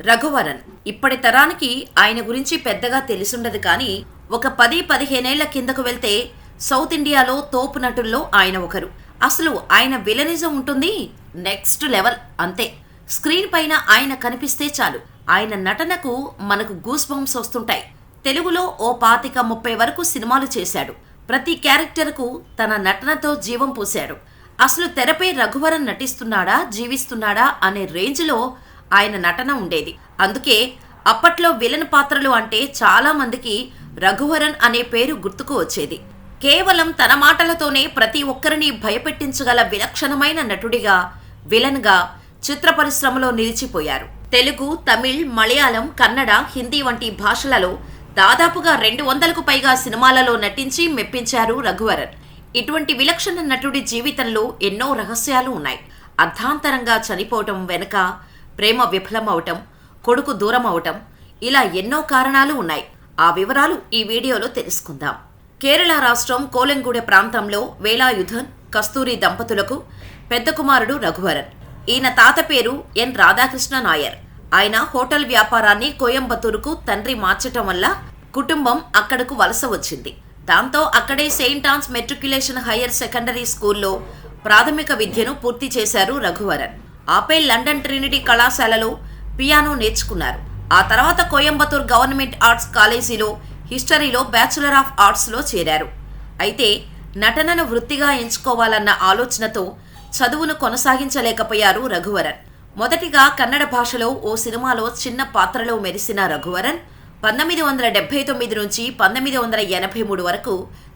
రఘువరన్. ఇప్పటి తరానికి ఆయన గురించి పెద్దగా తెలిసుండదు కానీ ఒక పది పదిహేనేళ్ళ కిందకు వెళ్తే సౌత్ ఇండియాలో తోపు నటుల్లో ఆయన ఒకరు. అసలు ఆయన విలనిజం ఉంటుంది? నెక్స్ట్ లెవెల్ అంతే. స్క్రీన్ పైన ఆయన కనిపిస్తే చాలు. ఆయన నటనకు మనకు గూస్ బంప్స్ వస్తుంటాయి. తెలుగులో ఓ పాతిక ముప్పై వరకు సినిమాలు చేశాడు. ప్రతి క్యారెక్టర్కు తన నటనతో జీవం పోశాడు. అసలు తెరపై రఘువరన్ నటిస్తున్నాడా జీవిస్తున్నాడా అనే రేంజ్లో ఆయన నటన ఉండేది. అందుకే అప్పట్లో విలన్ పాత్రలు అంటే చాలామందికి రఘువరన్ అనే పేరు గుర్తుకు వచ్చేది. కేవలం తన మాటలతోనే ప్రతి ఒక్కరిని భయపెట్టించగల విలక్షణమైన నటుడిగా విలన్గా చిత్ర పరిశ్రమలో నిలిచిపోయారు. తెలుగు తమిళ్ మలయాళం కన్నడ హిందీ వంటి భాషలలో దాదాపుగా రెండు వందలకు పైగా సినిమాలలో నటించి మెప్పించారు రఘువరన్. ఇటువంటి విలక్షణ నటుడి జీవితంలో ఎన్నో రహస్యాలు ఉన్నాయి. అర్ధాంతరంగా చనిపోవటం వెనుక ప్రేమ విఫలమవటం కొడుకు దూరం అవటం ఇలా ఎన్నో కారణాలు ఉన్నాయి. ఆ వివరాలు ఈ వీడియోలో తెలుసుకుందాం. కేరళ రాష్ట్రం కోలెంగూడె ప్రాంతంలో వేలాయుధన్ కస్తూరి దంపతులకు పెద్ద కుమారుడు రఘువరన్. ఈయన తాత పేరు ఎన్ రాధాకృష్ణ నాయర్. ఆయన హోటల్ వ్యాపారాన్ని కోయంబత్తూరుకు తండ్రి మార్చటం వల్ల కుటుంబం అక్కడకు వలస వచ్చింది. దాంతో అక్కడే Saint Anne's matriculation higher secondary స్కూల్లో ప్రాథమిక విద్యను పూర్తి చేశారు రఘువరన్. ఆపై లండన్ ట్రినిటీ కళాశాలలో పియానో నేర్చుకున్నారు. ఆ తర్వాత కోయంబత్తూర్ గవర్నమెంట్ ఆర్ట్స్ కాలేజీలో హిస్టరీలో బ్యాచులర్ ఆఫ్ ఆర్ట్స్లో చేరారు. అయితే నటనను వృత్తిగా ఎంచుకోవాలన్న ఆలోచనతో చదువును కొనసాగించలేకపోయారు రఘువరన్. మొదటిగా కన్నడ భాషలో ఓ సినిమాలో చిన్న పాత్రలో మెరిసిన రఘువరన్ పంతొమ్మిది వందల డెబ్బై తొమ్మిది నుంచి పంతొమ్మిది వందల ఎనభై మూడు వరకు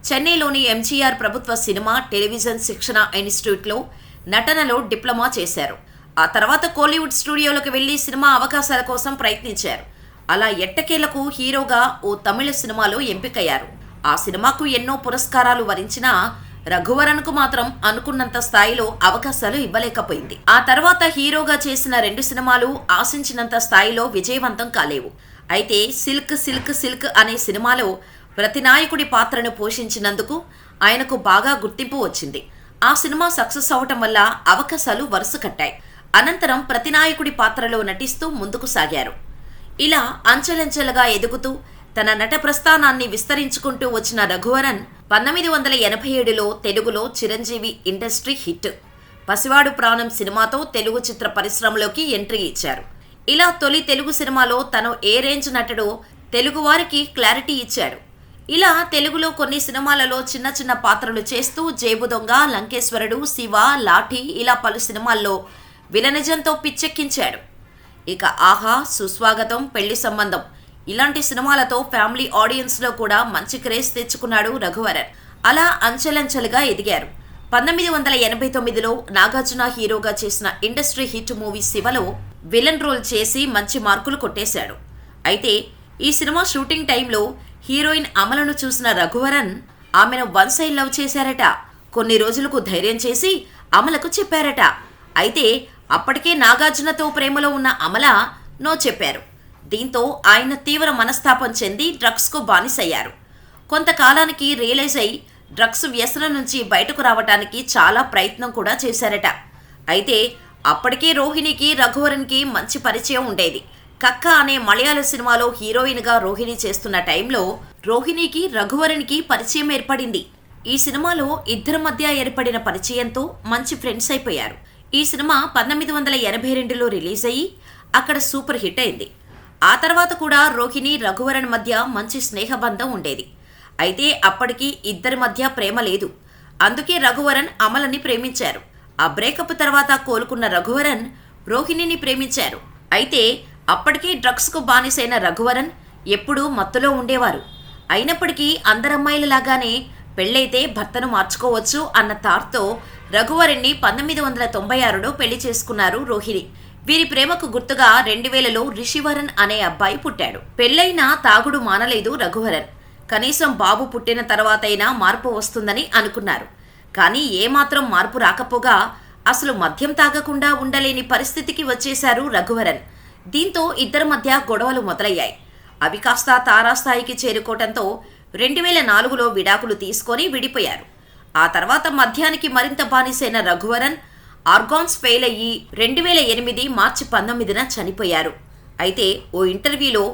చెన్నైలోని ఎంజీఆర్ ప్రభుత్వ సినిమా టెలివిజన్ శిక్షణ ఇన్స్టిట్యూట్లో నటనలో డిప్లొమా చేశారు. ఆ తర్వాత కోలీవుడ్ స్టూడియోలకు వెళ్ళి సినిమా అవకాశాల కోసం ప్రయత్నించారు. అలా ఎట్టకేలకు హీరోగా ఓ తమిళ సినిమాలో ఎంపికయ్యారు. ఆ సినిమాకు ఎన్నో పురస్కారాలు వరించినా రఘువరన్కు మాత్రం అనుకున్నంత స్థాయిలో అవకాశాలు ఇవ్వలేకపోయింది. ఆ తర్వాత హీరోగా చేసిన రెండు సినిమాలు ఆశించినంత స్థాయిలో విజయవంతం కాలేవు. అయితే సిల్క్ సిల్క్ సిల్క్ అనే సినిమాలో ప్రతినాయకుడి పాత్రను పోషించినందుకు ఆయనకు బాగా గుర్తింపు వచ్చింది. ఆ సినిమా సక్సెస్ అవటం వల్ల అవకాశాలు వరుస కట్టాయి. అనంతరం ప్రతినాయకుడి పాత్రలో నటిస్తూ ముందుకు సాగారు. ఇలా అంచెలంచెలుగా ఎదుగుతూ తన నట ప్రస్థానాన్ని విస్తరించుకుంటూ వచ్చిన రఘువరన్ పంతొమ్మిది వందల ఎనభై ఏడులో తెలుగులో చిరంజీవి ఇండస్ట్రీ హిట్. పసివాడు ప్రాణం సినిమాతో తెలుగు చిత్ర పరిశ్రమలోకి ఎంట్రీ ఇచ్చారు. ఇలా తొలి తెలుగు సినిమాలో తను ఏ రేంజ్ నటుడో తెలుగువారికి క్లారిటీ ఇచ్చాడు. ఇలా తెలుగులో కొన్ని సినిమాలలో చిన్న చిన్న పాత్రలు చేస్తూ జేబు దొంగ లంకేశ్వరుడు శివ లాఠీ ఇలా పలు సినిమాల్లో విలనిజంతో పిచ్చెక్కించాడు. ఇక ఆహా సుస్వాగతం పెళ్ళి సంబంధం. ఇలాంటి సినిమాలతో ఫ్యామిలీ ఆడియన్స్లో కూడా మంచి క్రేజ్ తెచ్చుకున్నాడు రఘువరన్. అలా అంచెలంచెలుగా ఎదిగారు. పంతొమ్మిది వందల ఎనభై తొమ్మిదిలో నాగార్జున హీరోగా చేసిన ఇండస్ట్రీ హిట్ మూవీ శివలో విలన్ రోల్ చేసి మంచి మార్కులు కొట్టేశాడు. అయితే ఈ సినిమా షూటింగ్ టైంలో హీరోయిన్ అమలను చూసిన రఘువరన్ ఆమెను వన్ సైడ్ లవ్ చేశారట. కొన్ని రోజులకు ధైర్యం చేసి అమలకు చెప్పారట. అయితే అప్పటికే నాగార్జునతో ప్రేమలో ఉన్న అమల నో చెప్పారు. దీంతో ఆయన తీవ్ర మనస్తాపం చెంది డ్రగ్స్కు బానిసయ్యారు. కొంతకాలానికి రియలైజ్ అయి డ్రగ్స్ వ్యసనం నుంచి బయటకు రావటానికి చాలా ప్రయత్నం కూడా చేశారట. అయితే అప్పటికే రోహిణికి రఘువరన్కి మంచి పరిచయం ఉండేది. కక్క అనే మలయాళ సినిమాలో హీరోయిన్గా రోహిణి చేస్తున్న టైంలో రోహిణికి రఘువరన్కి పరిచయం ఏర్పడింది. ఈ సినిమాలో ఇద్దరి మధ్య ఏర్పడిన పరిచయంతో మంచి ఫ్రెండ్స్ అయిపోయారు. ఈ సినిమా పంతొమ్మిది వందల ఎనభై రెండులో రిలీజ్ అయ్యి అక్కడ సూపర్ హిట్ అయింది. ఆ తర్వాత కూడా రోహిణి రఘువరన్ మధ్య మంచి స్నేహబంధం ఉండేది. అయితే అప్పటికి ఇద్దరి మధ్య ప్రేమ లేదు. అందుకే రఘువరన్ అమలని ప్రేమించారు. ఆ బ్రేకప్ తర్వాత కోలుకున్న రఘువరన్ రోహిణిని ప్రేమించారు. అయితే అప్పటికే డ్రగ్స్కు బానిసైన రఘువరన్ ఎప్పుడూ మత్తులో ఉండేవారు. అయినప్పటికీ అందరమ్మాయిలలాగానే పెళ్ళైతే భర్తను మార్చుకోవచ్చు అన్న తార్తో రఘువరన్ని పంతొమ్మిది వందల తొంభై ఆరులో పెళ్ళి చేసుకున్నారు రోహిణి. వీరి ప్రేమకు గుర్తుగా రెండు వేలలో రిషివరన్ అనే అబ్బాయి పుట్టాడు. పెళ్ళైనా తాగుడు మానలేదు రఘువరన్ కనీసం బాబు పుట్టిన తర్వాతైనా మార్పు వస్తుందని అనుకున్నారు. కానీ ఏమాత్రం మార్పు రాకపోగా అసలు మద్యం తాగకుండా ఉండలేని పరిస్థితికి వచ్చేశారు రఘువరన్ దీంతో ఇద్దరి మధ్య గొడవలు మొదలయ్యాయి. అవి కాస్త తారాస్థాయికి చేరుకోవటంతో రెండు వేల నాలుగులో విడాకులు తీసుకొని విడిపోయారు. ఆ తర్వాత మద్యానికి మరింత బానిసైన రఘువరన్ ఆర్గాన్స్ ఫెయిల్ అయ్యి రెండు వేల ఎనిమిది మార్చి పంతొమ్మిదిన చనిపోయారు. అయితే ఓ ఇంటర్వ్యూలో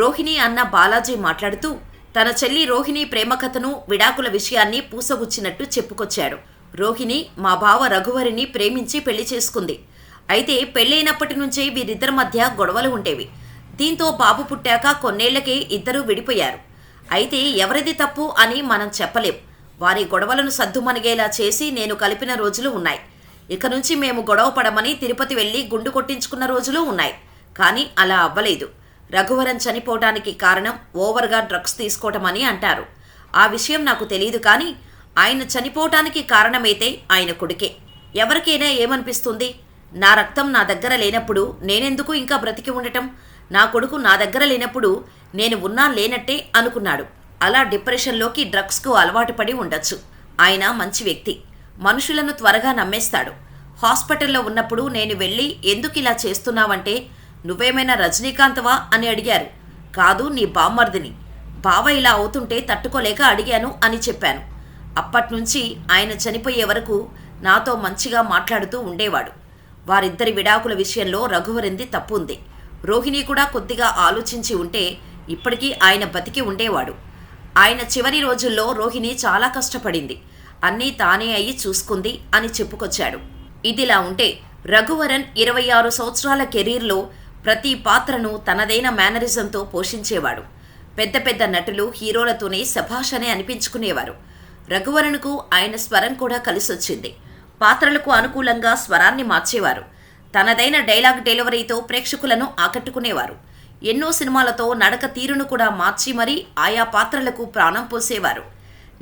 రోహిణి అన్న బాలాజీ మాట్లాడుతూ తన చెల్లి రోహిణి ప్రేమ కథను విడాకుల విషయాన్ని పూసగుచ్చినట్టు చెప్పుకొచ్చాడు. రోహిణి మా బావ రఘువరిని ప్రేమించి పెళ్ళి చేసుకుంది. అయితే పెళ్ళైనప్పటి నుంచే వీరిద్దరి మధ్య గొడవలు ఉండేవి. దీంతో బాబు పుట్టాక కొన్నేళ్ళకే ఇద్దరూ విడిపోయారు. అయితే ఎవరిది తప్పు అని మనం చెప్పలేం. వారి గొడవలను సద్దుమణిగేలా చేసి నేను కలిపిన రోజులు ఉన్నాయి. ఇక నుంచి మేము గొడవ పడమని తిరుపతి వెళ్ళి గుండు కొట్టించుకున్న రోజులు ఉన్నాయి. కానీ అలా అవ్వలేదు. రఘువరన్ చనిపోవడానికి కారణం ఓవర్గా డ్రగ్స్ తీసుకోవటమని అంటారు. ఆ విషయం నాకు తెలియదు కానీ ఆయన చనిపోవటానికి కారణమైతే ఆయన కొడుకే. ఎవరికైనా ఏమనిపిస్తుంది? నా రక్తం నా దగ్గర లేనప్పుడు నేనెందుకు ఇంకా బ్రతికి ఉండటం? నా కొడుకు నా దగ్గర లేనప్పుడు నేను ఉన్నా లేనట్టే అనుకున్నాడు. అలా డిప్రెషన్లోకి డ్రగ్స్కు అలవాటు పడి ఉండొచ్చు. ఆయన మంచి వ్యక్తి. మనుషులను త్వరగా నమ్మేస్తాడు. హాస్పిటల్లో ఉన్నప్పుడు నేను వెళ్ళి ఎందుకు ఇలా చేస్తున్నావంటే నువ్వేమైనా రజనీకాంత్వా అని అడిగారు. కాదు నీ బామ్మర్దిని. బావ ఇలా అవుతుంటే తట్టుకోలేక అడిగాను అని చెప్పాను. అప్పట్నుంచి ఆయన చనిపోయే వరకు నాతో మంచిగా మాట్లాడుతూ ఉండేవాడు. వారిద్దరి విడాకుల విషయంలో రఘువరింది తప్పు ఉంది రోహిణి కూడా కొద్దిగా ఆలోచించి ఉంటే ఇప్పటికీ ఆయన బతికి ఉండేవాడు. ఆయన చివరి రోజుల్లో రోహిణి చాలా కష్టపడింది. అన్నీ తానే అయ్యి చూసుకుంది అని చెప్పుకొచ్చాడు. ఇదిలా ఉంటే రఘువరన్ ఇరవై ఆరు సంవత్సరాల కెరీర్లో ప్రతి పాత్రను తనదైన మేనరిజంతో పోషించేవాడు. పెద్ద పెద్ద నటులు హీరోలతోనే శభాషనే అనిపించుకునేవారు. రఘువరన్కు ఆయన స్వరం కూడా కలిసొచ్చింది. పాత్రలకు అనుకూలంగా స్వరాన్ని మార్చేవారు. తనదైన డైలాగ్ డెలివరీతో ప్రేక్షకులను ఆకట్టుకునేవారు. ఎన్నో సినిమాలతో నడక తీరును కూడా మార్చి మరీ ఆయా పాత్రలకు ప్రాణం పోసేవారు.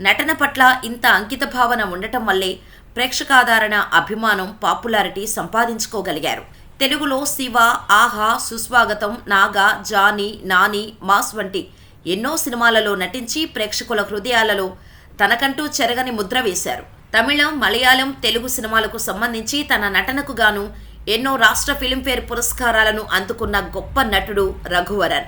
నటన పట్ల ఇంత అంకిత భావన ఉండటం వల్లే ప్రేక్షకాధారణ అభిమానం పాపులారిటీ సంపాదించుకోగలిగారు. తెలుగులో శివ ఆహా సుస్వాగతం నాగా జానీ నాని మాస్ వంటి ఎన్నో సినిమాలలో నటించి ప్రేక్షకుల హృదయాలలో తనకంటూ చెరగని ముద్ర వేశారు. తమిళం మలయాళం తెలుగు సినిమాలకు సంబంధించి తన నటనకు గాను ఎన్నో రాష్ట్ర ఫిలింఫేర్ పురస్కారాలను అందుకున్న గొప్ప నటుడు రఘువరన్.